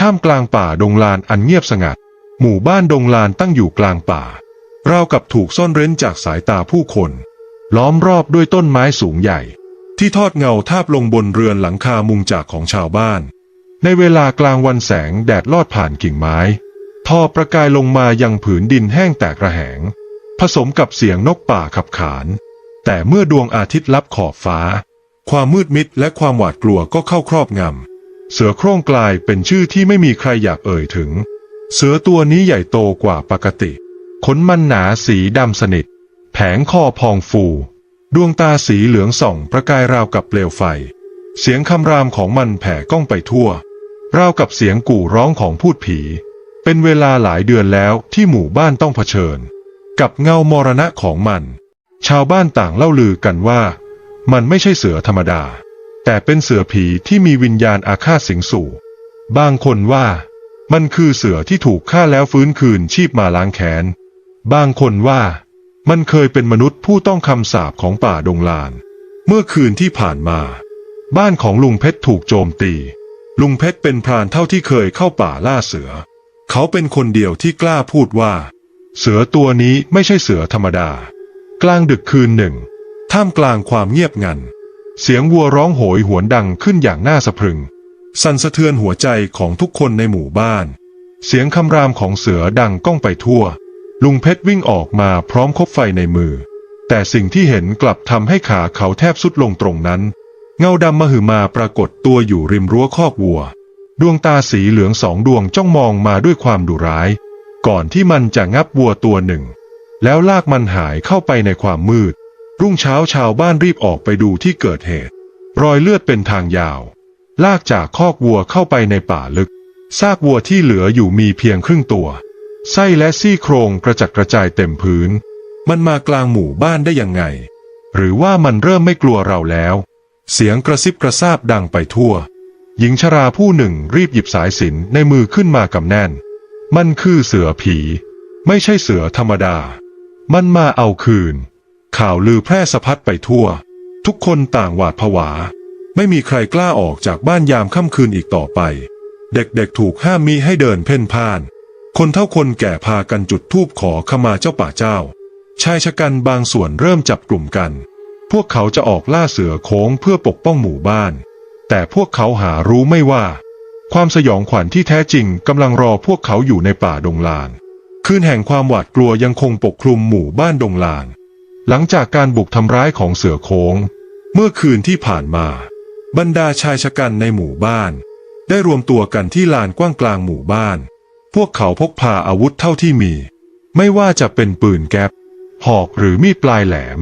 ท่ามกลางป่าดงลานอันเงียบสงัด หมู่บ้านดงลานตั้งอยู่กลางป่า ราวกับถูกซ่อนเร้นจากสายตาผู้คน ล้อมรอบด้วยต้นไม้สูงใหญ่ ที่ทอดเงาทาบลงบนเรือนหลังคามุงจากของชาวบ้าน ในเวลากลางวันแสงแดดลอดผ่านกิ่งไม้ทอประกายลงมายังผืนดินแห้งแตกระแหง ผสมกับเสียงนกป่าขับขาน แต่เมื่อดวงอาทิตย์ลับขอบฟ้า ความมืดมิดและความหวาดกลัวก็เข้าครอบงำ เสือโคร่งกลายเป็นชื่อที่ไม่มีใครอยากเอ่ยถึง เสือตัวนี้ใหญ่โตกว่าปกติขนมันหนาสีดำสนิท แผงคอพองฟู ดวงตาสีเหลืองส่องประกายราวกับเปลวไฟ เสียงคำรามของมันแผ่ก้องไปทั่ว ราวกับเสียงกู่ร้องของพูดผี เป็นเวลาหลายเดือนแล้วที่หมู่บ้านต้องเผชิญ กับเงามรณะของมัน ชาวบ้านต่างเล่าลือกันว่า มันไม่ใช่เสือธรรมดา แต่เป็นเสือผีที่มีวิญญาณอาฆาตสิงสู่ บางคนว่า มันคือเสือที่ถูกฆ่าแล้วฟื้นคืนชีพมาล้างแค้น บางคนว่า มันเคยเป็นมนุษย์ผู้ต้องคำสาปของป่าดงลาน เมื่อคืนที่ผ่านมา บ้านของลุงเพชรถูกโจมตี ลุงเพชรเป็นพรานเท่าที่เคยเข้าป่าล่าเสือ เขาเป็นคนเดียวที่กล้าพูดว่า เสือตัวนี้ไม่ใช่เสือธรรมดา กลางดึกคืนหนึ่ง ท่ามกลางความเงียบงัน เสียงวัวร้องโหยหวนดังขึ้นอย่างน่าสะพรึง สั่นสะเทือนหัวใจของทุกคนในหมู่บ้าน เสียงคำรามของเสือดังก้องไปทั่ว ลุงเพชรวิ่งออกมาพร้อมคบไฟในมือ แต่สิ่งที่เห็นกลับทำให้ขาเขาแทบสุดลงตรงนั้น เงาดำมหึมาปรากฏตัวอยู่ริมรั้วคอกวัว ดวงตาสีเหลืองสองดวงจ้องมองมาด้วยความดุร้าย ก่อนที่มันจะงับวัวตัวหนึ่ง แล้วลากมันหายเข้าไปในความมืด รุ่งเช้าชาวบ้านรีบออกไปดูที่เกิดเหตุ รอยเลือดเป็นทางยาว ลากจากคอกวัวเข้าไปในป่าลึก ซากวัวที่เหลืออยู่มีเพียงครึ่งตัว ไส้และซี่โครงกระจัดกระจายเต็มพื้น มันมากลางหมู่บ้านได้ยังไง หรือว่ามันเริ่มไม่กลัวเราแล้ว เสียงกระซิบกระซาบดังไปทั่ว หญิงชราผู้หนึ่งรีบหยิบสายสินในมือขึ้นมากำแน่น มันคือเสือผี ไม่ใช่เสือธรรมดา มันมาเอาคืน ข่าวลือแพร่สะพัดไปทั่ว ทุกคนต่างหวาดผวา ไม่มีใครกล้าออกจากบ้านยามค่ำคืนอีกต่อไป เด็กๆถูกห้ามมิให้เดินเพ่นพ่าน คนเท่าคนแก่พากันจุดธูปขอขมาเจ้าป่าเจ้า ชายชะกันบางส่วนเริ่มจับกลุ่มกัน พวกเขาจะออกล่าเสือโค้งเพื่อปกป้องหมู่บ้าน แต่พวกเขาหารู้ไม่ว่า ความสยองขวัญที่แท้จริงกำลังรอพวกเขาอยู่ในป่าดงลาน คืนแห่งความหวาดกลัวยังคงปกคลุมหมู่บ้านดงลาน หลังจากการบุกทำร้ายของเสือโค้ง เมื่อคืนที่ผ่านมา บรรดาชายชะกันในหมู่บ้าน ได้รวมตัวกันที่ลานกว้างกลางหมู่บ้าน พวกเขาพกพาอาวุธเท่าที่มี ไม่ว่าจะเป็นปืนแก๊ปหอกหรือมีดปลายแหลม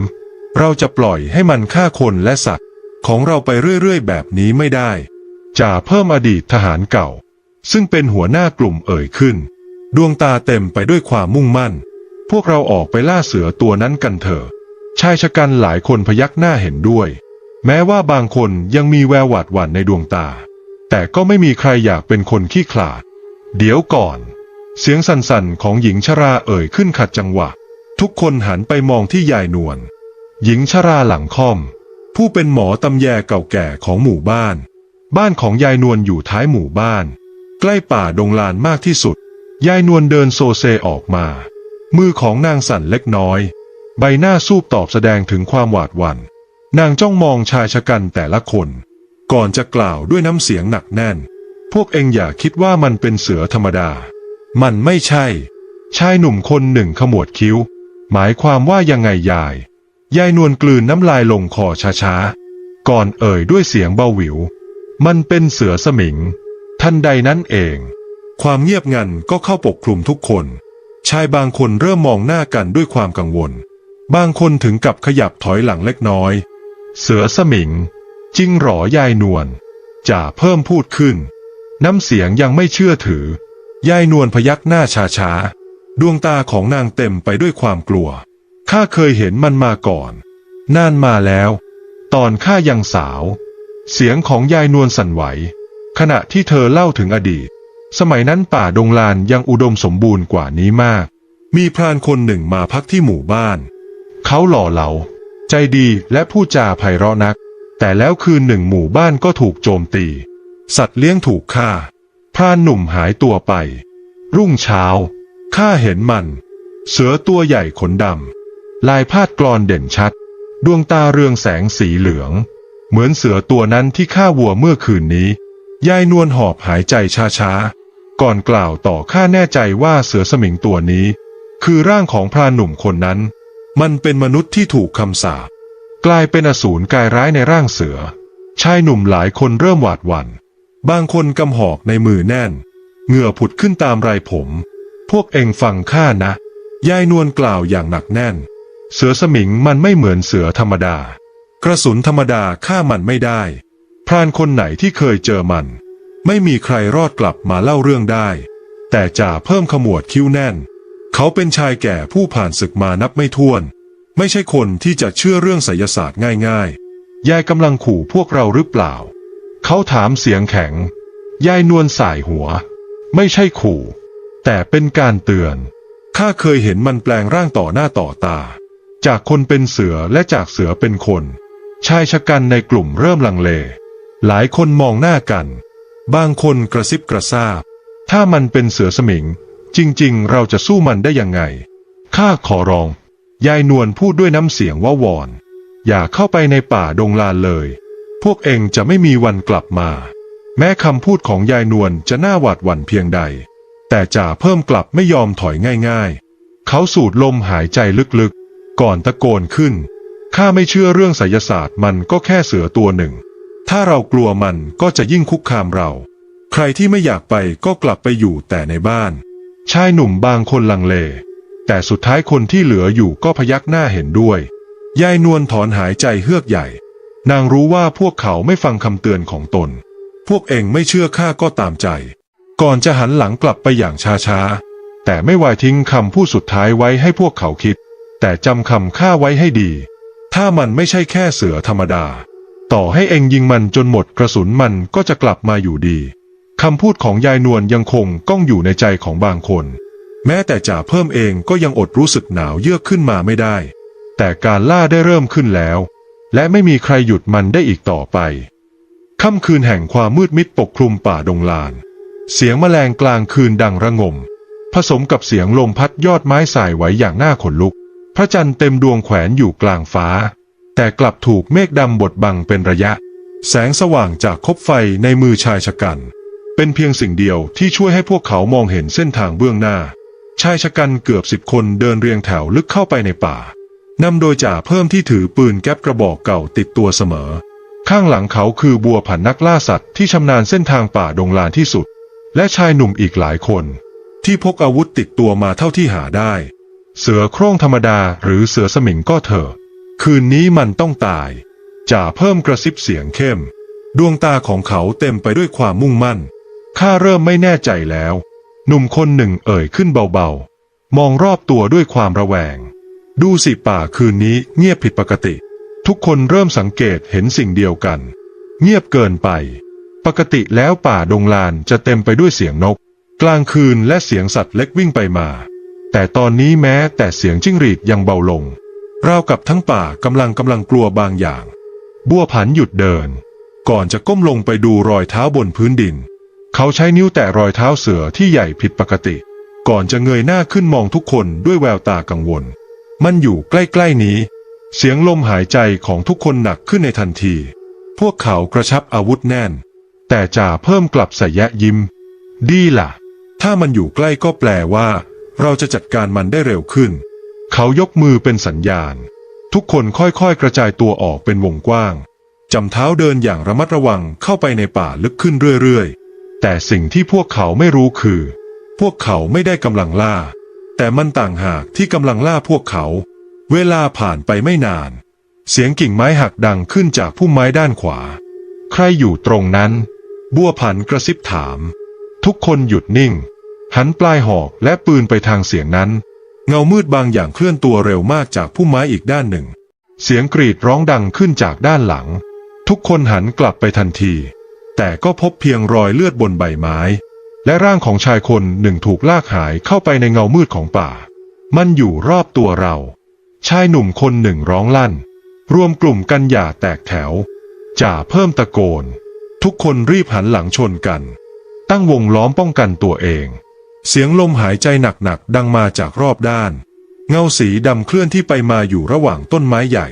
เราจะปล่อยให้มันฆ่าคนและสัตว์ ของเราไปเรื่อยๆ แบบนี้ไม่ได้จ่าเพิ่มอดีตทหารเก่า ซึ่งเป็นหัวหน้ากลุ่มเอ่ยขึ้น ดวงตาเต็มไปด้วยความมุ่งมั่น พวกเราออกไปล่าเสือตัวนั้นกันเถอะ ชายชะกันหลายคนพยักหน้าเห็นด้วย แม้ว่าบางคนยังมีแววหวาดหวั่นในดวงตา แต่ก็ไม่มีใครอยากเป็นคนขี้ขลาด เดี๋ยวก่อน เสียงสั่นๆของหญิงชราเอ่ยขึ้นขัดจังหวะ ทุกคนหันไปมองที่ยายนวล หญิงชราหลังค่อม ผู้เป็นหมอตำแยเก่าแก่ของหมู่บ้าน บ้านของยายนวลอยู่ท้ายหมู่บ้าน ใกล้ป่าดงลานมากที่สุด ยายนวลเดินโซเซออกมา มือของนางสั่นเล็กน้อย ใบหน้าสูบตอบแสดงถึงความหวาดหวัน่น นางจ้องมองชายชะกันแต่ละคน ก่อนจะกล่าวด้วยน้ำเสียงหนักแน่น พวกเองอย่าคิดว่ามันเป็นเสือธรรมดา มันไม่ใช่ ชายหนุ่มคนหนึ่งขมวดคิ้ว หมายความว่ายังไงยาย ยายนวลกลืนน้ำลายลงคอช้าๆ ก่อนเอ่ยด้วยเสียงเบาหวิว มันเป็นเสือสมิง ทันใดนั้นเอง ความเงียบงันก็เข้าปกคลุมทุกคน ชายบางคนเริ่มมองหน้ากันด้วยความกังวล บางคนถึงกับขยับถอยหลังเล็กน้อย เสือสมิง จริงหรอยายนวลจ่าเพิ่มพูดขึ้น น้ำเสียงยังไม่เชื่อถือ ยายนวลพยักหน้าช้าๆดวงตาของนางเต็มไปด้วยความกลัว ข้าเคยเห็นมันมาก่อน นานมาแล้ว ตอนข้ายังสาว เสียงของยายนวลสั่นไหว ขณะที่เธอเล่าถึงอดีต สมัยนั้นป่าดงลานยังอุดมสมบูรณ์กว่านี้มาก มีพรานคนหนึ่งมาพักที่หมู่บ้าน เขาหล่อเหลา ใจดีและพูดจาไพเราะนัก แต่แล้วคืนหนึ่งหมู่บ้านก็ถูกโจมตี สัตว์เลี้ยงถูกฆ่าพพรานหนุ่มหายตัวไป รุ่งเช้า ข้าเห็นมัน เสือตัวใหญ่ขนดำ ลายพาดกรอนเด่นชัด ดวงตาเรืองแสงสีเหลือง เหมือนเสือตัวนั้นที่ฆ่าวัวเมื่อคืนนี้ ยายนวลหอบหายใจช้าๆ ก่อนกล่าวต่อข้าแน่ใจว่าเสือสมิงตัวนี้ คือร่างของพรานหนุ่มคนนั้น มันเป็นมนุษย์ที่ถูกคำสาปกลายเป็นอสูรกายร้ายในร่างเสือ ชายหนุ่มหลายคนเริ่มหวาดหวัน่น บางคนกำหอกในมือแน่น เหงื่อผุดขึ้นตามไรผม พวกเองฟังข้านะ ยายนวลกล่าวอย่างหนักแน่น เสือสมิงมันไม่เหมือนเสือธรรมดา กระสุนธรรมดาฆ่ามันไม่ได้ พรานคนไหนที่เคยเจอมัน ไม่มีใครรอดกลับมาเล่าเรื่องได้ แต่จ่าเพิ่มขมวดคิ้วแน่น เขาเป็นชายแก่ผู้ผ่านศึกมานับไม่ถ้วน ไม่ใช่คนที่จะเชื่อเรื่องไสยศาสตร์ง่ายๆ ยายกำลังขู่พวกเราหรือเปล่า เขาถามเสียงแข็ง ยายนวลสายหัว ไม่ใช่ขู่ แต่เป็นการเตือน ข้าเคยเห็นมันแปลงร่างต่อหน้าต่อตา จากคนเป็นเสือและจากเสือเป็นคน ชายชะกันในกลุ่มเริ่มลังเล หลายคนมองหน้ากัน บางคนกระซิบกระซาบ ถ้ามันเป็นเสือสมิง จริงๆ เราจะสู้มันได้ยังไง ข้าขอร้อง ยายนวลพูดด้วยน้ำเสียงว่าวอน อย่าเข้าไปในป่าดงลานเลย พวกเองจะไม่มีวันกลับมา แม้คำพูดของยายนวลจะน่าหวาดหวั่นเพียงใด แต่จ่าเพิ่มกลับไม่ยอมถอยง่ายๆ เขาสูดลมหายใจลึกๆ ก่อนตะโกนขึ้น ข้าไม่เชื่อเรื่องไสยศาสตร์มันก็แค่เสือตัวหนึ่ง ถ้าเรากลัวมันก็จะยิ่งคุกคามเรา ใครที่ไม่อยากไปก็กลับไปอยู่แต่ในบ้าน ชายหนุ่มบางคนลังเล แต่สุดท้ายคนที่เหลืออยู่ก็พยักหน้าเห็นด้วย ยายนวลถอนหายใจเฮือกใหญ่ นางรู้ว่าพวกเขาไม่ฟังคำเตือนของตน พวกเองไม่เชื่อข้าก็ตามใจ ก่อนจะหันหลังกลับไปอย่างช้าๆ แต่ไม่วายทิ้งคำพูดสุดท้ายไว้ให้พวกเขาคิด แต่จำคำข้าไว้ให้ดี ถ้ามันไม่ใช่แค่เสือธรรมดา ต่อให้เองยิงมันจนหมดกระสุนมันก็จะกลับมาอยู่ดี คำพูดของยายนวลยังคงก้องอยู่ในใจของบางคน แม้แต่จ่าเพิ่มเองก็ยังอดรู้สึกหนาวเยือกขึ้นมาไม่ได้ แต่การล่าได้เริ่มขึ้นแล้ว และไม่มีใครหยุดมันได้อีกต่อไป ค่ำคืนแห่งความมืดมิดปกคลุมป่าดงลาน เสียงแมลงกลางคืนดังระงม ผสมกับเสียงลมพัดยอดไม้สายไหวอย่างน่าขนลุก พระจันทร์เต็มดวงแขวนอยู่กลางฟ้า แต่กลับถูกเมฆดำบดบังเป็นระยะ แสงสว่างจากคบไฟในมือชายชะกัน เป็นเพียงสิ่งเดียวที่ช่วยให้พวกเขามองเห็นเส้นทางเบื้องหน้า ชายชะกันเกือบสิบคนเดินเรียงแถวลึกเข้าไปในป่านำโดยจ่าเพิ่มที่ถือปืนแก๊ปกระบอกเก่าติดตัวเสมอ ข้างหลังเขาคือบัวผันนักล่าสัตว์ที่ชำนาญเส้นทางป่าดงลานที่สุด และชายหนุ่มอีกหลายคน ที่พกอาวุธติดตัวมาเท่าที่หาได้ เสือโคร่งธรรมดาหรือเสือสมิงก็เถอะ คืนนี้มันต้องตาย จ่าเพิ่มกระซิบเสียงเข้ม ดวงตาของเขาเต็มไปด้วยความมุ่งมั่น ข้าเริ่มไม่แน่ใจแล้ว หนุ่มคนหนึ่งเอ่ยขึ้นเบาๆ มองรอบตัวด้วยความระแวง ดูสิป่าคืนนี้เงียบผิดปกติ ทุกคนเริ่มสังเกตเห็นสิ่งเดียวกัน เงียบเกินไป ปกติแล้วป่าดงลานจะเต็มไปด้วยเสียงนก กลางคืนและเสียงสัตว์เล็กวิ่งไปมา แต่ตอนนี้แม้แต่เสียงจิ้งหรีดยังเบาลง ราวกับทั้งป่ากำลังกำลังกลัวบางอย่าง บัวผันหยุดเดิน ก่อนจะก้มลงไปดูรอยเท้าบนพื้นดิน เขาใช้นิ้วแตะรอยเท้าเสือที่ใหญ่ผิดปกติ ก่อนจะเงยหน้าขึ้นมองทุกคนด้วยแววตากังวล มันอยู่ใกล้ ๆ นี้ เสียงลมหายใจของทุกคนหนักขึ้นในทันที พวกเขากระชับอาวุธแน่น แต่จ่าเพิ่มกลับใส่แยะยิ้ม ดีล่ะ ถ้ามันอยู่ใกล้ก็แปลว่า เราจะจัดการมันได้เร็วขึ้น เขายกมือเป็นสัญญาณ ทุกคนค่อยๆ กระจายตัวออกเป็นวงกว้าง จำเท้าเดินอย่างระมัดระวังเข้าไปในป่าลึกขึ้นเรื่อยๆ แต่สิ่งที่พวกเขาไม่รู้คือ พวกเขาไม่ได้กำลังล่า แต่มันต่างหากที่กำลังล่าพวกเขา เวลาผ่านไปไม่นาน เสียงกิ่งไม้หักดังขึ้นจากพุ่มไม้ด้านขวา ใครอยู่ตรงนั้น บัวผันกระซิบถาม ทุกคนหยุดนิ่ง หันปลายหอกและปืนไปทางเสียงนั้น เงามืดบางอย่างเคลื่อนตัวเร็วมากจากพุ่มไม้อีกด้านหนึ่ง เสียงกรีดร้องดังขึ้นจากด้านหลัง ทุกคนหันกลับไปทันที แต่ก็พบเพียงรอยเลือดบนใบไม้ และร่างของชายคนหนึ่งถูกลากหายเข้าไปในเงามืดของป่า มันอยู่รอบตัวเรา ชายหนุ่มคนหนึ่งร้องลั่น รวมกลุ่มกันอย่าแตกแถว จ่าเพิ่มตะโกน ทุกคนรีบหันหลังชนกัน ตั้งวงล้อมป้องกันตัวเอง เสียงลมหายใจหนักๆดังมาจากรอบด้าน เงาสีดำเคลื่อนที่ไปมาอยู่ระหว่างต้นไม้ใหญ่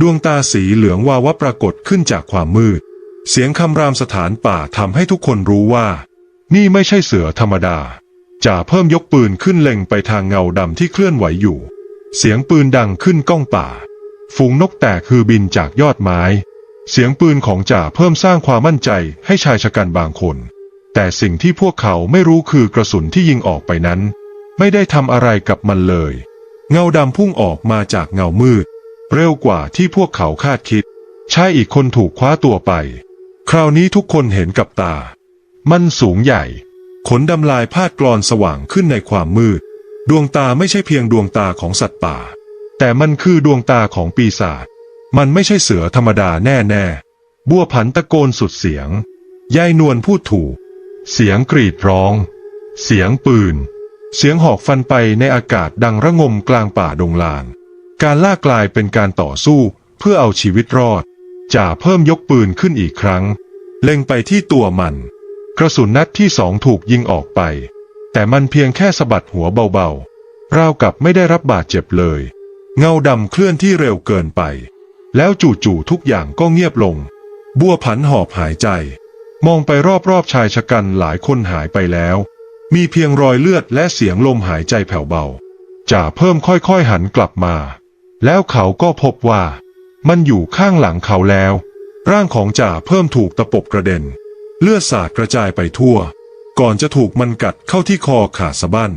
ดวงตาสีเหลืองวาวะปรากฏขึ้นจากความมืด เสียงคำรามสถานป่าทำให้ทุกคนรู้ว่า นี่ไม่ใช่เสือธรรมดาจ่าเพิ่มยกปืนขึ้นเล็งไปทางเงาดำที่เคลื่อนไหวอยู่ เสียงปืนดังขึ้นก้องป่า ฝูงนกแตกคือบินจากยอดไม้ เสียงปืนของจ่าเพิ่มสร้างความมั่นใจให้ชายชะกันบางคน แต่สิ่งที่พวกเขาไม่รู้คือกระสุนที่ยิงออกไปนั้น ไม่ได้ทำอะไรกับมันเลย เงาดำพุ่งออกมาจากเงามืด เร็วกว่าที่พวกเขาคาดคิดชายอีกคนถูกคว้าตัวไป คราวนี้ทุกคนเห็นกับตา มันสูงใหญ่ ขนดำลายพาดกรอนสว่างขึ้นในความมืด ดวงตาไม่ใช่เพียงดวงตาของสัตว์ป่า แต่มันคือดวงตาของปีศาจ มันไม่ใช่เสือธรรมดาแน่ๆบัวผันตะโกนสุดเสียง ยายนวลพูดถูก เสียงกรีดร้อง เสียงปืน เสียงหอกฟันไปในอากาศดังระงมกลางป่าดงลาน การล่ากลายเป็นการต่อสู้เพื่อเอาชีวิตรอด จ่าเพิ่มยกปืนขึ้นอีกครั้ง เล็งไปที่ตัวมัน กระสุนนัดที่สองถูกยิงออกไป แต่มันเพียงแค่สะบัดหัวเบาๆ ราวกับไม่ได้รับบาดเจ็บเลย เงาดำเคลื่อนที่เร็วเกินไป แล้วจู่ๆทุกอย่างก็เงียบลง บัวผันหอบหายใจ มองไปรอบๆชายชะกันหลายคนหายไปแล้ว มีเพียงรอยเลือดและเสียงลมหายใจแผ่วเบาจ่าเพิ่มค่อยๆหันกลับมา แล้วเขาก็พบว่า มันอยู่ข้างหลังเขาแล้ว ร่างของจ่าเพิ่มถูกตะปบกระเด็น เลือดสาดกระจายไปทั่ว ก่อนจะถูกมันกัดเข้าที่คอขาสะบั้น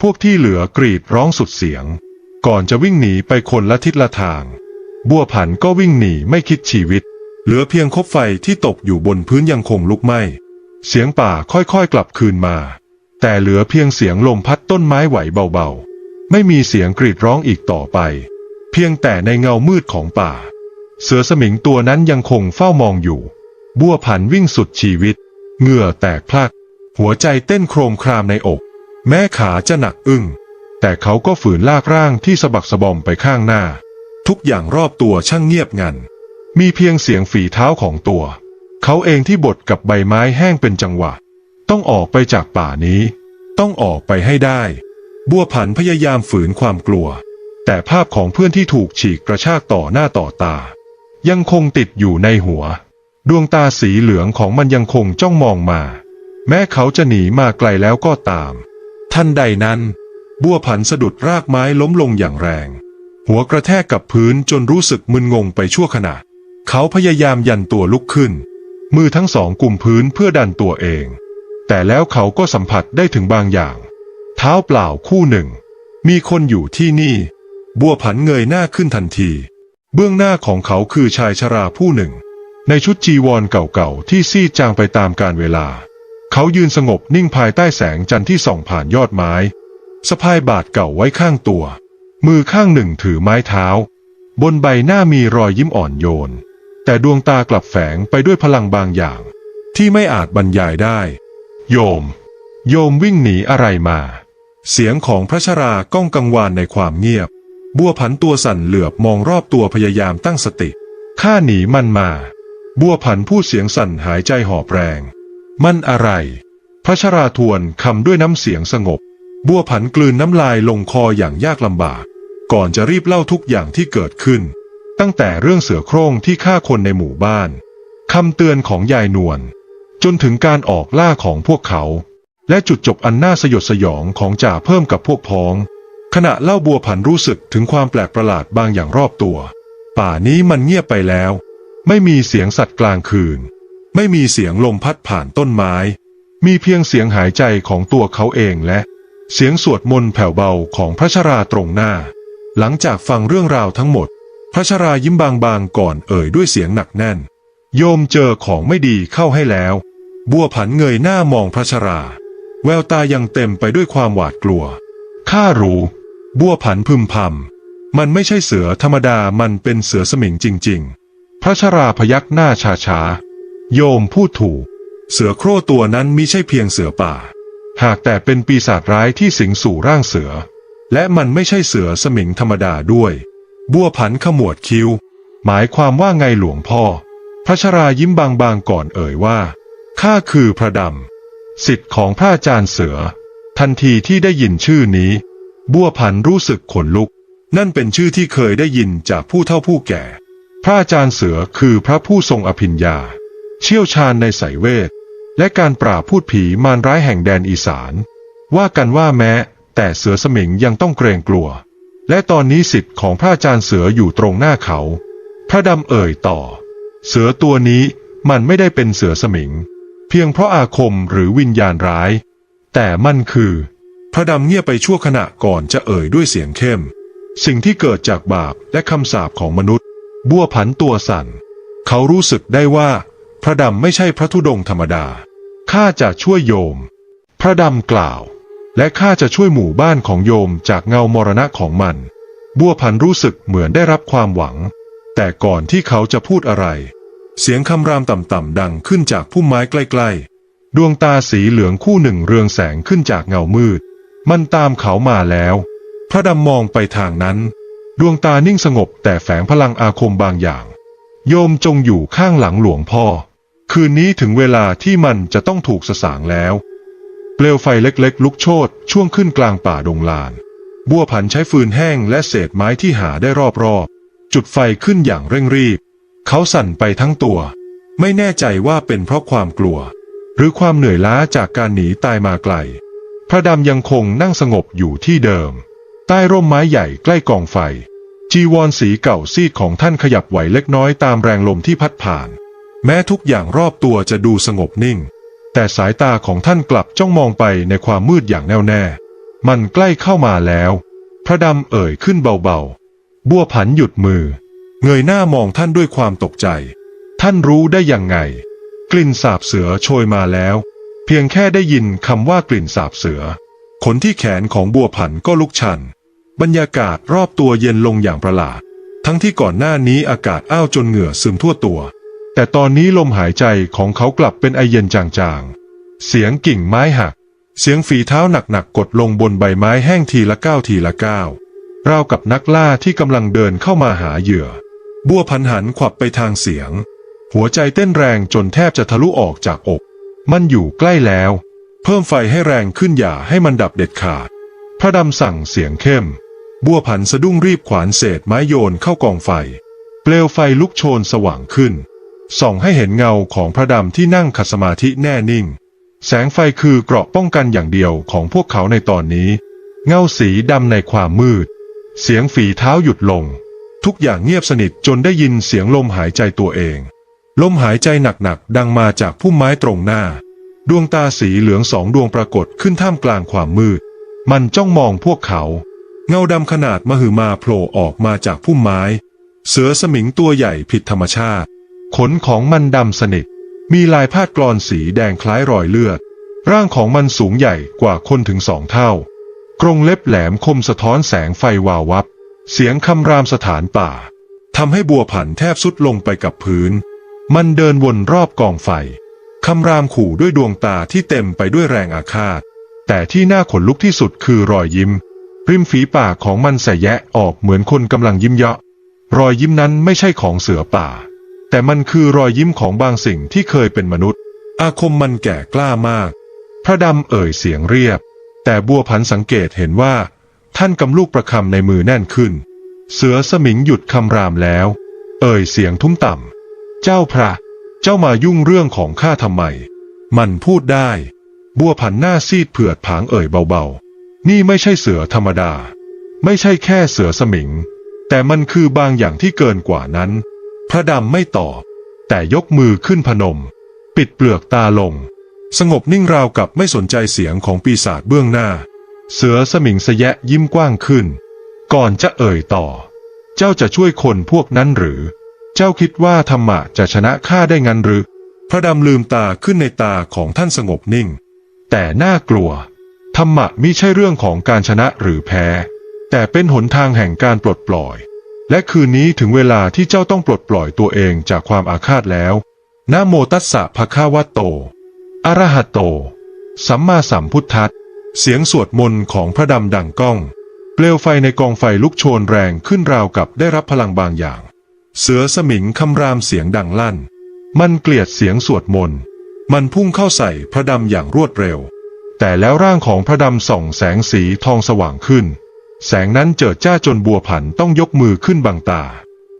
พวกที่เหลือกรีดร้องสุดเสียง ก่อนจะวิ่งหนีไปคนละทิศละทาง บัวผันก็วิ่งหนีไม่คิดชีวิต เหลือเพียงคบไฟที่ตกอยู่บนพื้นยังคงลุกไหม้ เสียงป่าค่อยๆกลับคืนมา แต่เหลือเพียงเสียงลมพัดต้นไม้ไหวเบาๆ ไม่มีเสียงกรีดร้องอีกต่อไป เพียงแต่ในเงามืดของป่า เสือสมิงตัวนั้นยังคงเฝ้ามองอยู่ บัวผันวิ่งสุดชีวิต เหงื่อแตกพลัก หัวใจเต้นโครมครามในอก แม้ขาจะหนักอึ้ง แต่เขาก็ฝืนลากร่างที่สะบักสะบอมไปข้างหน้า ทุกอย่างรอบตัวช่างเงียบงัน มีเพียงเสียงฝีเท้าของตัว เขาเองที่บดกับใบไม้แห้งเป็นจังหวะ ต้องออกไปจากป่านี้ ต้องออกไปให้ได้ บัวผันพยายามฝืนความกลัว แต่ภาพของเพื่อนที่ถูกฉีกกระชากต่อหน้าต่อตา ยังคงติดอยู่ในหัว ดวงตาสีเหลืองของมันยังคงจ้องมองมา แม้เขาจะหนีมาไกลแล้วก็ตาม ทันใดนั้น บัวผันสะดุดรากไม้ล้มลงอย่างแรง หัวกระแทกกับพื้นจนรู้สึกมึนงงไปชั่วขณะ เขาพยายามยันตัวลุกขึ้น มือทั้งสองกุมพื้นเพื่อดันตัวเอง แต่แล้วเขาก็สัมผัสได้ถึงบางอย่าง เท้าเปล่าคู่หนึ่ง มีคนอยู่ที่นี่ บัวผันเงยหน้าขึ้นทันที เบื้องหน้าของเขาคือชายชราผู้หนึ่ง ในชุดจีวรเก่าๆที่ซีดจางไปตามกาลเวลา เขายืนสงบนิ่งภายใต้แสงจันทร์ที่ส่องผ่านยอดไม้สะพายบาทเก่าไว้ข้างตัว มือข้างหนึ่งถือไม้เท้า บนใบหน้ามีรอยยิ้มอ่อนโยน แต่ดวงตากลับแฝงไปด้วยพลังบางอย่าง ที่ไม่อาจบรรยายได้ โยม โยมวิ่งหนีอะไรมา เสียงของพระชราก้องกังวานในความเงียบ บัวผันตัวสั่นเหลือบมองรอบตัวพยายามตั้งสติ ข้าหนีมันมา บัวผันพูดเสียงสั่นหายใจหอบแรง มันอะไร พระชราทวนคำด้วยน้ำเสียงสงบ บัวผันกลืนน้ำลายลงคออย่างยากลำบาก ก่อนจะรีบเล่าทุกอย่างที่เกิดขึ้น ตั้งแต่เรื่องเสือโคร่งที่ฆ่าคนในหมู่บ้านคำเตือนของยายนวลจนถึงการออกล่าของพวกเขา และจุดจบอันน่าสยดสยองของจ่าเพิ่มกับพวกพ้อง ขณะเล่าบัวผันรู้สึกถึงความแปลกประหลาดบางอย่างรอบตัว ป่านี้มันเงียบไปแล้ว ไม่มีเสียงสัตว์กลางคืน ไม่มีเสียงลมพัดผ่านต้นไม้ มีเพียงเสียงหายใจของตัวเขาเองและ เสียงสวดมนต์แผ่วเบาของพระชราตรงหน้า หลังจากฟังเรื่องราวทั้งหมด พระชรายิ้มบางๆก่อนเอ่ยด้วยเสียงหนักแน่น โยมเจอของไม่ดีเข้าให้แล้ว บัวผันเงยหน้ามองพระชรา แววตายังเต็มไปด้วยความหวาดกลัว ข้ารู้ บัวผันพึมพำมันไม่ใช่เสือธรรมดามันเป็นเสือสมิงจริง ๆ พระชราพยักหน้าชาชาๆ โยมพูดถูก เสือโคร่ตัวนั้นมิใช่เพียงเสือป่า หากแต่เป็นปีศาจร้ายที่สิงสู่ร่างเสือ และมันไม่ใช่เสือสมิงธรรมดาด้วย บัวผันขมวดคิ้ว หมายความว่าไงหลวงพ่อ พระชรายิ้มบางๆก่อนเอ่ยว่า ข้าคือพระดำ สิทธิ์ของพระอาจารย์เสือ ทันทีที่ได้ยินชื่อนี้ บัวพันธ์รู้สึกขนลุก นั่นเป็นชื่อที่เคยได้ยินจากผู้เฒ่าผู้แก่ พระอาจารย์เสือคือพระผู้ทรงอภิญญา เชี่ยวชาญในไสยเวท และการปราบพูดผีมารร้ายแห่งแดนอีสาน ว่ากันว่าแม้ แต่เสือสมิงยังต้องเกรงกลัว และตอนนี้สิทธิ์ของพระอาจารย์เสืออยู่ตรงหน้าเขา พระดำเอ่ยต่อ เสือตัวนี้มันไม่ได้เป็นเสือสมิง เพียงเพราะอาคมหรือวิญญาณร้าย แต่มันคือ พระดำเงียบไปชั่วขณะก่อนจะเอ่ยด้วยเสียงเข้ม สิ่งที่เกิดจากบาปและคำสาปของมนุษย์ บัวผันตัวสั่น เขารู้สึกได้ว่า พระดำไม่ใช่พระธุดงค์ธรรมดาข้าจะช่วยโยม พระดำกล่าว และข้าจะช่วยหมู่บ้านของโยมจากเงามรณะของมัน บัวพันรู้สึกเหมือนได้รับความหวัง แต่ก่อนที่เขาจะพูดอะไร เสียงคำรามต่ำๆดังขึ้นจากพุ่มไม้ใกล้ๆ ดวงตาสีเหลืองคู่หนึ่งเรืองแสงขึ้นจากเงามืด มันตามเขามาแล้ว พระดำมองไปทางนั้น ดวงตานิ่งสงบแต่แฝงพลังอาคมบางอย่าง โยมจงอยู่ข้างหลังหลวงพ่อ คืนนี้ถึงเวลาที่มันจะต้องถูกสสางแล้ว เปลวไฟเล็กๆ ลุกโชนช่วงขึ้นกลางป่าดงลาน บัวผันใช้ฟืนแห้งและเศษไม้ที่หาได้รอบๆ จุดไฟขึ้นอย่างเร่งรีบ เขาสั่นไปทั้งตัว ไม่แน่ใจว่าเป็นเพราะความกลัว หรือความเหนื่อยล้าจากการหนีตายมาไกล พระดำยังคงนั่งสงบอยู่ที่เดิม ใต้ร่มไม้ใหญ่ใกล้กองไฟ จีวรสีเก่าซีดของท่านขยับไหวเล็กน้อยตามแรงลมที่พัดผ่าน แม้ทุกอย่างรอบตัวจะดูสงบนิ่ง แต่สายตาของท่านกลับจ้องมองไปในความมืดอย่างแน่วแน่ มันใกล้เข้ามาแล้ว พระดำเอ่ยขึ้นเบาๆ บัวผันหยุดมือ เงยหน้ามองท่านด้วยความตกใจ ท่านรู้ได้ยังไง กลิ่นสาบเสือโชยมาแล้ว เพียงแค่ได้ยินคำว่ากลิ่นสาบเสือ ขนที่แขนของบัวผันก็ลุกชัน บรรยากาศรอบตัวเย็นลงอย่างประหลาด ทั้งที่ก่อนหน้านี้อากาศอ้าวจนเหงื่อซึมทั่วตัว แต่ตอนนี้ลมหายใจของเขากลับเป็นไอเย็นจางๆ เสียงกิ่งไม้หัก เสียงฝีเท้าหนักๆกดลงบนใบไม้แห้งทีละก้าวทีละก้าวราวกับนักล่าที่กำลังเดินเข้ามาหาเหยื่อ บัวพันหันขวับไปทางเสียง หัวใจเต้นแรงจนแทบจะทะลุออกจากอก มันอยู่ใกล้แล้ว เพิ่มไฟให้แรงขึ้นอย่าให้มันดับเด็ดขาด พระดำสั่งเสียงเข้ม บัวผันสะดุ้งรีบขวานเศษไม้โยนเข้ากองไฟ เปลวไฟลุกโชนสว่างขึ้น ส่องให้เห็นเงาของพระดำที่นั่งขัดสมาธิแน่นิ่ง แสงไฟคือเกราะป้องกันอย่างเดียวของพวกเขาในตอนนี้ เงาสีดำในความมืด เสียงฝีเท้าหยุดลง ทุกอย่างเงียบสนิทจนได้ยินเสียงลมหายใจตัวเอง ลมหายใจหนักๆดังมาจากพุ่มไม้ตรงหน้า ดวงตาสีเหลืองสองดวงปรากฏขึ้นท่ามกลางความมืด มันจ้องมองพวกเขา เงาดำขนาดมหึมาโผล่ออกมาจากพุ่มไม้ เสือสมิงตัวใหญ่ผิดธรรมชาติ ขนของมันดำสนิท มีลายพาดกรอนสีแดงคล้ายรอยเลือด ร่างของมันสูงใหญ่กว่าคนถึงสองเท่า กรงเล็บแหลมคมสะท้อนแสงไฟวาววับ เสียงคำรามสถานป่าทำให้บัวผันแทบสุดลงไปกับพื้น มันเดินวนรอบกองไฟคำรามขู่ด้วยดวงตาที่เต็มไปด้วยแรงอาฆาต แต่ที่น่าขนลุกที่สุดคือรอยยิ้ม ริมฝีปากของมันแสแยะออกเหมือนคนกำลังยิ้มเยาะ รอยยิ้มนั้นไม่ใช่ของเสือป่า แต่มันคือรอยยิ้มของบางสิ่งที่เคยเป็นมนุษย์ อาคมมันแก่กล้ามาก พระดำเอ่ยเสียงเรียบ แต่บัวพันสังเกตเห็นว่า ท่านกำลูกประคำในมือแน่นขึ้น เสือสมิงหยุดคำรามแล้ว เอ่ยเสียงทุ้มต่ำ เจ้าพระ เจ้ามายุ่งเรื่องของข้าทำไม มันพูดได้ บัวพันหน้าซีดเผือดผางเอ่ยเบาๆ นี่ไม่ใช่เสือธรรมดา ไม่ใช่แค่เสือสมิง แต่มันคือบางอย่างที่เกินกว่านั้น พระดำไม่ตอบ แต่ยกมือขึ้นพนม ปิดเปลือกตาลง สงบนิ่งราวกับไม่สนใจเสียงของปีศาจเบื้องหน้า เสือสมิงสะแยะยิ้มกว้างขึ้น ก่อนจะเอ่ยต่อ เจ้าจะช่วยคนพวกนั้นหรือ เจ้าคิดว่าธรรมะจะชนะข้าได้งั้นหรือ พระดำลืมตาขึ้นในตาของท่านสงบนิ่ง แต่น่ากลัว ธรรมะมิใช่เรื่องของการชนะหรือแพ้ แต่เป็นหนทางแห่งการปลดปล่อย และคืนนี้ถึงเวลาที่เจ้าต้องปลดปล่อยตัวเองจากความอาฆาตแล้วนะโมตัสสะภะคะวะโต อะระหะโต สัมมาสัมพุทธัสเสียงสวดมนต์ของพระดำดังก้อง เปลวไฟในกองไฟลุกโชนแรงขึ้นราวกับได้รับพลังบางอย่าง เสือสมิงคำรามเสียงดังลั่น มันเกลียดเสียงสวดมนต์ มันพุ่งเข้าใส่พระดำอย่างรวดเร็ว แต่แล้วร่างของพระดำส่องแสงสีทองสว่างขึ้น แสงนั้นเจิดจ้าจนบัวผันต้องยกมือขึ้นบังตา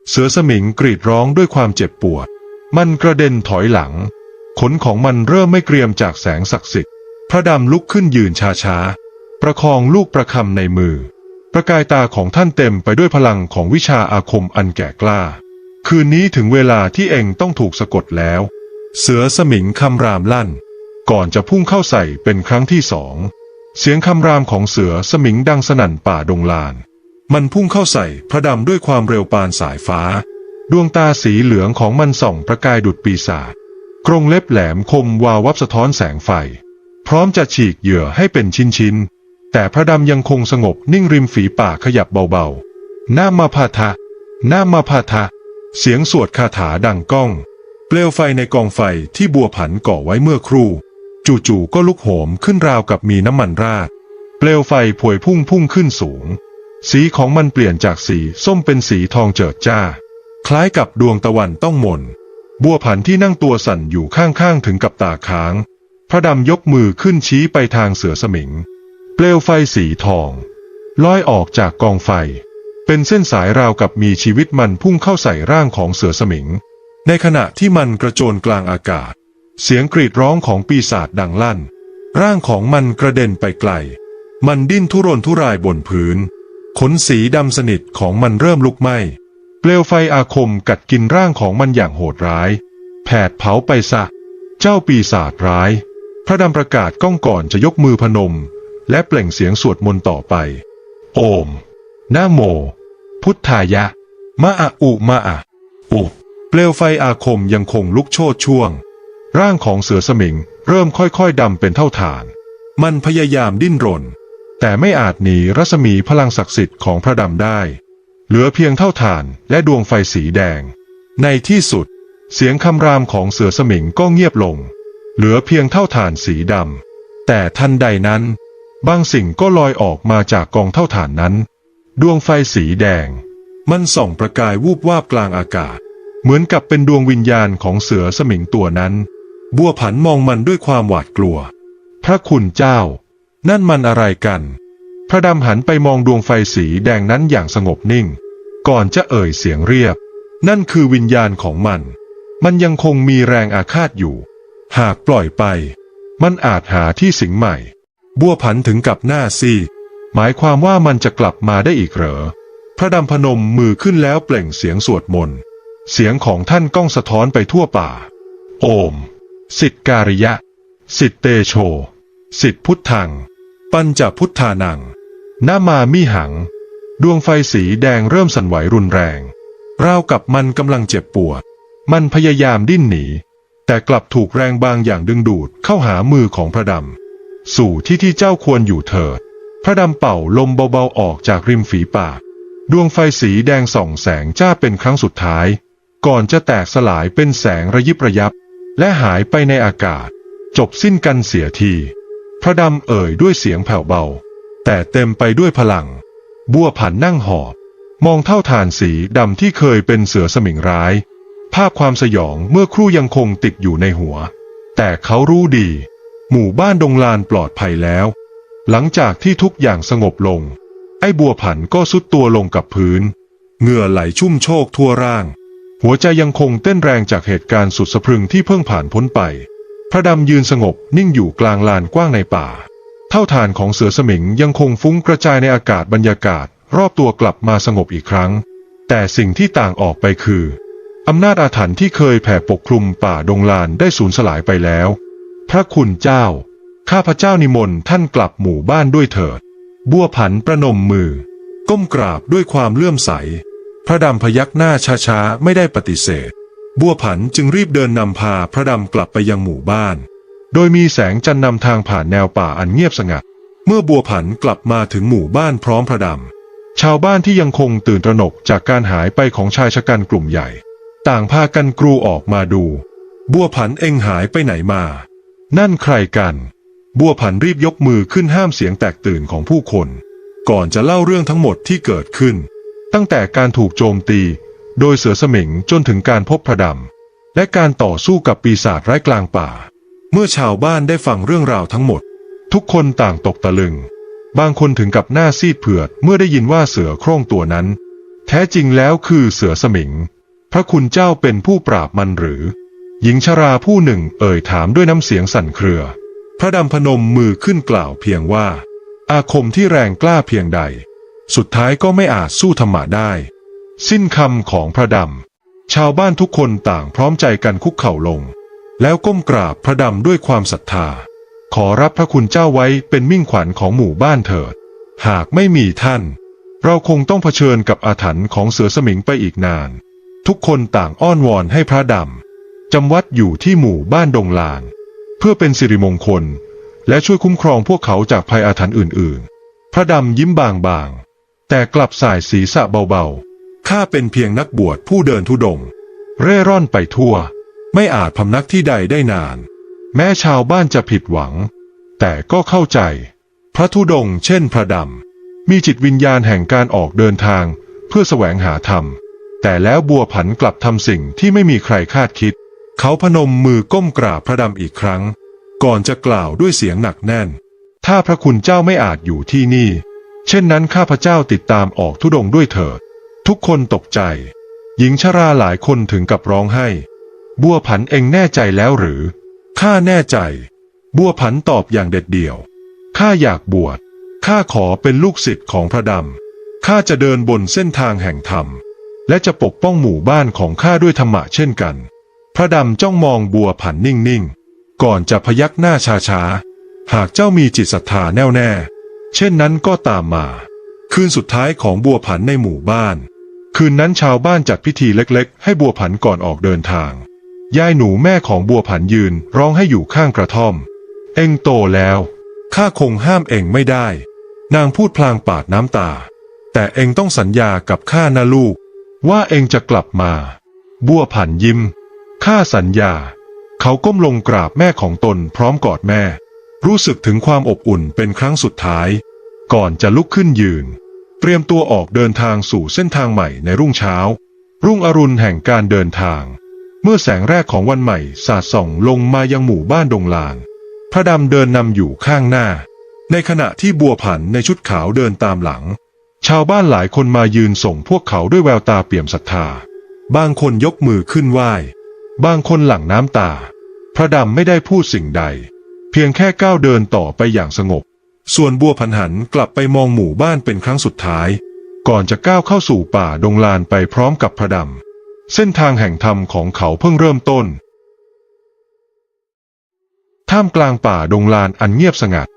เสือสมิงกรีดร้องด้วยความเจ็บปวด มันกระเด็นถอยหลัง ขนของมันเริ่มไม่เกรียมจากแสงศักดิ์สิทธิ์ พระดำลุกขึ้นยืนช้าๆ ประคองลูกประคำในมือ ประกายตาของท่านเต็มไปด้วยพลังของวิชาอาคมอันแก่กล้า คืนนี้ถึงเวลาที่เองต้องถูกสะกดแล้ว เสือสมิงคำรามลั่น ก่อนจะพุ่งเข้าใส่เป็นครั้งที่สอง เสียงคำรามของเสือสมิงดังสนั่นป่าดงลาน มันพุ่งเข้าใส่พระดำด้วยความเร็วปานสายฟ้า ดวงตาสีเหลืองของมันส่องประกายดุดปีศาจกรงเล็บแหลมคมวาววับสะท้อนแสงไฟ พร้อมจะฉีกเหยื่อให้เป็นชิ้นๆ แต่พระดำยังคงสงบนิ่งริมฝีปากขยับเบาๆ หน้ามาพาทะหน้ามาพาทะเสียงสวดคาถาดังก้อง เปลวไฟในกองไฟที่บัวผันก่อไว้เมื่อครู่ จู่ๆก็ลุกโหมขึ้นราวกับมีน้ำมันราด เปลวไฟพวยพุ่งพุ่งขึ้นสูง สีของมันเปลี่ยนจากสีส้มเป็นสีทองเจิดจ้า คล้ายกับดวงตะวันต้องมน บัวผันที่นั่งตัวสั่นอยู่ข้างๆถึงกับตาค้าง พระดำยกมือขึ้นชี้ไปทางเสือสมิง เปลวไฟสีทองลอยออกจากกองไฟ เป็นเส้นสายราวกับมีชีวิตมันพุ่งเข้าใส่ร่างของเสือสมิง ในขณะที่มันกระโจนกลางอากาศ เสียงกรีดร้องของปีศาจดังลั่น ร่างของมันกระเด็นไปไกล มันดิ้นทุรนทุรายบนพื้น ขนสีดำสนิทของมันเริ่มลุกไหม้ เปลวไฟอาคมกัดกินร่างของมันอย่างโหดร้าย แผดเผาไปซะ เจ้าปีศาจร้าย พระดำประกาศก้องก่อนจะยกมือพนม และเปล่งเสียงสวดมนต์ต่อไป โอมนะโม พุทธายะ มะอะอุมะอะอุเปลวไฟอาคมยังคงลุกโชดช่วง ร่างของเสือสมิงเริ่มค่อยๆดำเป็นเท่าฐาน มันพยายามดิ้นรน แต่ไม่อาจหนีรัศมีพลังศักดิ์สิทธิ์ของพระดำได้ เหลือเพียงเท่าฐานและดวงไฟสีแดง ในที่สุด เสียงคำรามของเสือสมิงก็เงียบลง เหลือเพียงเท่าฐานสีดำแต่ทันใดนั้น บางสิ่งก็ลอยออกมาจากกองเท่าฐานนั้น ดวงไฟสีแดง มันส่องประกายวูบวาบกลางอากาศ เหมือนกับเป็นดวงวิญญาณของเสือสมิงตัวนั้น บัวผันมองมันด้วยความหวาดกลัว พระคุณเจ้า นั่นมันอะไรกัน พระดำหันไปมองดวงไฟสีแดงนั้นอย่างสงบนิ่ง ก่อนจะเอ่ยเสียงเรียบ นั่นคือวิญญาณของมัน มันยังคงมีแรงอาฆาตอยู่ หากปล่อยไป มันอาจหาที่สิงใหม่ บัวผันถึงกับหน้าซีหมายความว่ามันจะกลับมาได้อีกเหรอ พระดำพนมมือขึ้นแล้วเปล่งเสียงสวดมนต์ เสียงของท่านก้องสะท้อนไปทั่วป่า โอม สิทธิการิยะ สิทธิเตโช สิทธิพุทธัง ปัญจพุทธานังนามามิหัง ดวงไฟสีแดงเริ่มสั่นไหวรุนแรง ราวกับมันกำลังเจ็บปวด มันพยายามดิ้นหนี แต่กลับถูกแรงบางอย่างดึงดูดเข้าหามือของพระดำ สู่ที่ที่เจ้าควรอยู่เถิด พระดำเป่าลมเบาๆออกจากริมฝีปาก ดวงไฟสีแดงส่องแสงจ้าเป็นครั้งสุดท้าย ก่อนจะแตกสลายเป็นแสงระยิบระยับ และหายไปในอากาศ จบสิ้นกันเสียที พระดำเอ่ยด้วยเสียงแผ่วเบา แต่เต็มไปด้วยพลัง บัวผันนั่งหอบ มองเท่าฐานสีดำที่เคยเป็นเสือสมิงร้าย ภาพความสยองเมื่อครู่ยังคงติดอยู่ในหัว แต่เขารู้ดี หมู่บ้านดงลานปลอดภัยแล้ว หลังจากที่ทุกอย่างสงบลง ไอ้บัวผันก็สุดตัวลงกับพื้น เหงื่อไหลชุ่มโชกทั่วร่าง หัวใจยังคงเต้นแรงจากเหตุการณ์สุดสะพรึงที่เพิ่งผ่านพ้นไป พระดำยืนสงบนิ่งอยู่กลางลานกว้างในป่า เท่าฐานของเสือสมิงยังคงฟุ้งกระจายในอากาศบรรยากาศ รอบตัวกลับมาสงบอีกครั้ง แต่สิ่งที่ต่างออกไปคือ อำนาจอาถรรพ์ที่เคยแผ่ปกคลุมป่าดงลานได้สูญสลายไปแล้ว พระคุณเจ้า ข้าพเจ้านิมนต์ท่านกลับหมู่บ้านด้วยเถิด บัวผันประนมมือ ก้มกราบด้วยความเลื่อมใส พระดำพยักหน้าช้าๆ ไม่ได้ปฏิเสธ บัวผันจึงรีบเดินนำพาพระดำกลับไปยังหมู่บ้าน โดยมีแสงจันทร์นำทางผ่านแนวป่าอันเงียบสงัด เมื่อบัวผันกลับมาถึงหมู่บ้านพร้อมพระดำ ชาวบ้านที่ยังคงตื่นตระหนกจากการหายไปของชายชะกันกลุ่มใหญ่ ต่างพากันกรูออกมาดู บัวผันเองหายไปไหนมา นั่นใครกัน บัวผันรีบยกมือขึ้นห้ามเสียงแตกตื่นของผู้คน ก่อนจะเล่าเรื่องทั้งหมดที่เกิดขึ้น ตั้งแต่การถูกโจมตี โดยเสือสมิงจนถึงการพบพระดำ และการต่อสู้กับปีศาจร้ายกลางป่า เมื่อชาวบ้านได้ฟังเรื่องราวทั้งหมด ทุกคนต่างตกตะลึง บางคนถึงกับหน้าซีดเผือดเมื่อได้ยินว่าเสือโคร่งตัวนั้น แท้จริงแล้วคือเสือสมิง พระคุณเจ้าเป็นผู้ปราบมันหรือ หญิงชราผู้หนึ่งเอ่ยถามด้วยน้ำเสียงสั่นเครือ พระดำพนมมือขึ้นกล่าวเพียงว่า อาคมที่แรงกล้าเพียงใด สุดท้ายก็ไม่อาจสู้ธรรมะได้ สิ้นคำของพระดำ ชาวบ้านทุกคนต่างพร้อมใจกันคุกเข่าลง แล้วก้มกราบพระดำด้วยความศรัทธา ขอรับพระคุณเจ้าไว้เป็นมิ่งขวัญของหมู่บ้านเถิด หากไม่มีท่าน เราคงต้องเผชิญกับอาถรรพ์ของเสือสมิงไปอีกนาน ทุกคนต่างอ้อนวอนให้พระดำจำวัดอยู่ที่หมู่บ้านดงลาน เพื่อเป็นสิริมงคล และช่วยคุ้มครองพวกเขาจากภัยอาถรรพ์อื่น ๆ พระดำยิ้มบางๆ แต่กลับสายศีรษะเบาๆ ข้าเป็นเพียงนักบวชผู้เดินทุดง เร่ร่อนไปทั่ว ไม่อาจพำนักที่ใดได้นาน แม้ชาวบ้านจะผิดหวัง แต่ก็เข้าใจ พระธุดงเช่นพระดำ มีจิตวิญญาณแห่งการออกเดินทางเพื่อแสวงหาธรรม แต่แล้วบัวผันกลับทำสิ่งที่ไม่มีใครคาดคิด เขาพนมมือก้มกราบพระดำอีกครั้ง ก่อนจะกล่าวด้วยเสียงหนักแน่น ถ้าพระคุณเจ้าไม่อาจอยู่ที่นี่ เช่นนั้นข้าพเจ้าติดตามออกธุดงด้วยเถิด ทุกคนตกใจ หญิงชราหลายคนถึงกับร้องไห้ บัวผันเองแน่ใจแล้วหรือ ข้าแน่ใจ บัวผันตอบอย่างเด็ดเดี่ยว ข้าอยากบวช ข้าขอเป็นลูกศิษย์ของพระดำ ข้าจะเดินบนเส้นทางแห่งธรรม และจะปกป้องหมู่บ้านของข้าด้วยธรรมะเช่นกัน พระดำจ้องมองบัวผันนิ่งๆ ก่อนจะพยักหน้าช้าๆ หากเจ้ามีจิตศรัทธาแน่วแน่ เช่นนั้นก็ตามมา คืนสุดท้ายของบัวผันในหมู่บ้าน คืนนั้นชาวบ้านจัดพิธีเล็กๆ ให้บัวผันก่อนออกเดินทาง ยายหนูแม่ของบัวผันยืนร้องให้อยู่ข้างกระท่อม เอ็งโตแล้วข้าคงห้ามเอ็งไม่ได้ นางพูดพลางปาดน้ำตา แต่เอ็งต้องสัญญากับข้านะลูก ว่าเอ็งจะกลับมา บัวผันยิ้มข้าสัญญา เขาก้มลงกราบแม่ของตนพร้อมกอดแม่ รู้สึกถึงความอบอุ่นเป็นครั้งสุดท้าย ก่อนจะลุกขึ้นยืน เตรียมตัวออกเดินทางสู่เส้นทางใหม่ในรุ่งเช้า รุ่งอรุณแห่งการเดินทาง เมื่อแสงแรกของวันใหม่สาดส่องลงมายังหมู่บ้านดงลาน พระดำเดินนำอยู่ข้างหน้า ในขณะที่บัวผันในชุดขาวเดินตามหลัง ชาวบ้านหลายคนมายืนส่งพวกเขาด้วยแววตาเปี่ยมศรัทธา บางคนยกมือขึ้นไหว้ บางคนหลั่งน้ำตา พระดำไม่ได้พูดสิ่งใด เพียงแค่ก้าวเดินต่อไปอย่างสงบ ส่วนบัวผันหันกลับไปมองหมู่บ้านเป็นครั้งสุดท้าย ก่อนจะก้าวเข้าสู่ป่าดงลานไปพร้อมกับพระดำ เส้นทางแห่งธรรมของเขาเพิ่งเริ่มต้น ท่ามกลางป่าดงลานอันเงียบสงัด